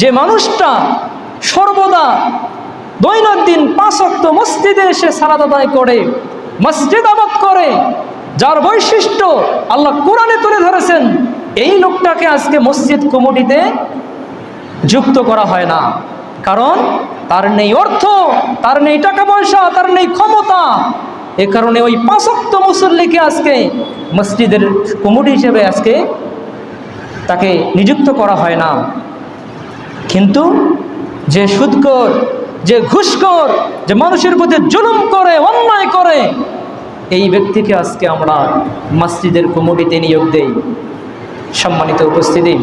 যে মানুষটা সর্বদা দৈনন্দিন পাঁচক্ত মসজিদে এসে সালাদ আদায় করে, মসজিদ আবাদ করে, যার বৈশিষ্ট্য আল্লাহ কোরআনে তুলে ধরেছেন, এই লোকটাকে আজকে মসজিদ কমিটিতে যুক্ত করা হয় না। কারণ তার নেই অর্থ, তার নেই টাকা পয়সা, তার নেই ক্ষমতা। এ কারণে ওই পাঁচক্ত মুসল্লিকে আজকে মসজিদের কমিটি হিসেবে আজকে তাকে নিযুক্ত করা হয় না। কিন্তু যে সুদকর যে ঘুষকর যে মানুষের প্রতি জুলুম করে, অন্যায় করে, এই ব্যক্তিকে আজকে আমরা মসজিদের কমিটিতে নিয়োগ দেই। সম্মানিত উপস্থিতি।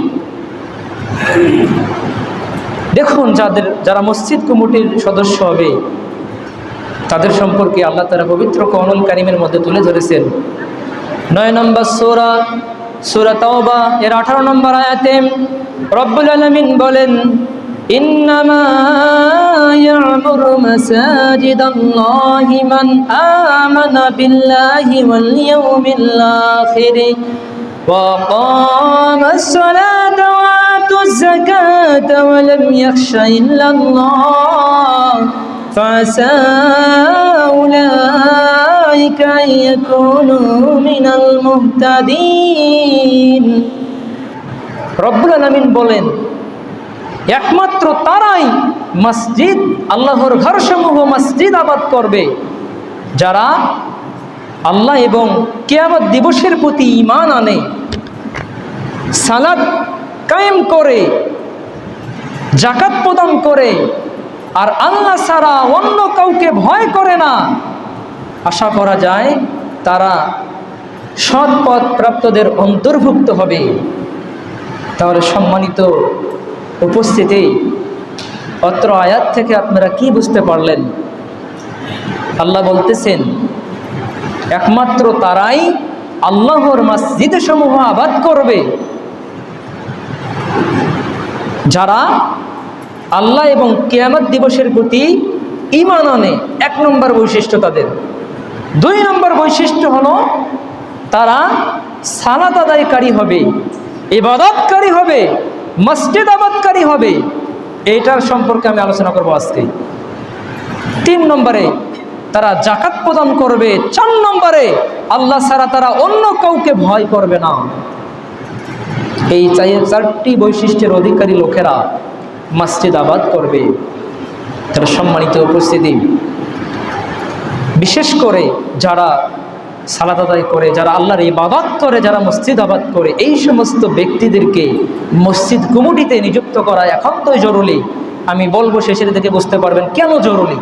দেখুন, যাদের, যারা মসজিদ কমিটির সদস্য হবে, তাদের সম্পর্কে আল্লাহ তারা পবিত্র কমল কারিমের মধ্যে তুলে ধরেছেন। নয় নম্বর সোরা সুরা তাওবা এর আঠারো নম্বর আয়াতে রব্বুল আলমিন বলেন إنما يعمر مساجد الله من آمن بالله واليوم الآخر وقام الصلاة وآتوا الزكاة ولم يخش إلا الله فعسى أولئك أن يكونوا من المهتدين রব্বুল আলমিন বলেন একমাত্র তারাই মসজিদ আল্লাহর ঘরসমূহ মসজিদ আবাদ করবে যারা আল্লাহ এবং কেয়ামত দিবসের প্রতি ইমান আনে সালাদ কায়েম করে জাকাত প্রদান করে আর আল্লাহ ছাড়া অন্য কাউকে ভয় করে না আশা করা যায় তারা সৎ পথ প্রাপ্তদের অন্তর্ভুক্ত হবে। তাহলে সম্মানিত উপস্থিতি, অত্র আয়াত থেকে আপনারা কি বুঝতে পারলেন? আল্লাহ বলতেছেন, একমাত্র তারাই আল্লাহর মসজিদ সমূহ আবাদ করবে। যারা আল্লাহ এবং কেয়ামত দিবসের প্রতি ইমান আনে, এক নম্বর বৈশিষ্ট্য তাদের। দুই নম্বর বৈশিষ্ট্য হলো তারা সালাত আদায়কারী হবে, ইবাদতকারী হবে, মসজিদ আবাদকারী হবে। এইটার সম্পর্কে আমি আলোচনা করব আজকে। তিন নম্বরে তারা জাকাত প্রদান করবে। চার নম্বরে আল্লাহ ছাড়া তারা অন্য কাউকে ভয় করবে না। এই চারটি বৈশিষ্ট্যের অধিকারী লোকেরা মসজিদ আবাদ করবে। তারা সম্মানিত উপস্থিতি। বিশেষ করে যারা সালাদ আদায় করে, যারা আল্লাহর ইবাদত করে, যারা মসজিদ আবাদ করে, এই সমস্ত ব্যক্তিদেরকে মসজিদ কুমুটিতে নিযুক্ত করা একান্তই জরুরি। আমি বলব শেষের দিকে বুঝতে পারবেন কেন জরুরি।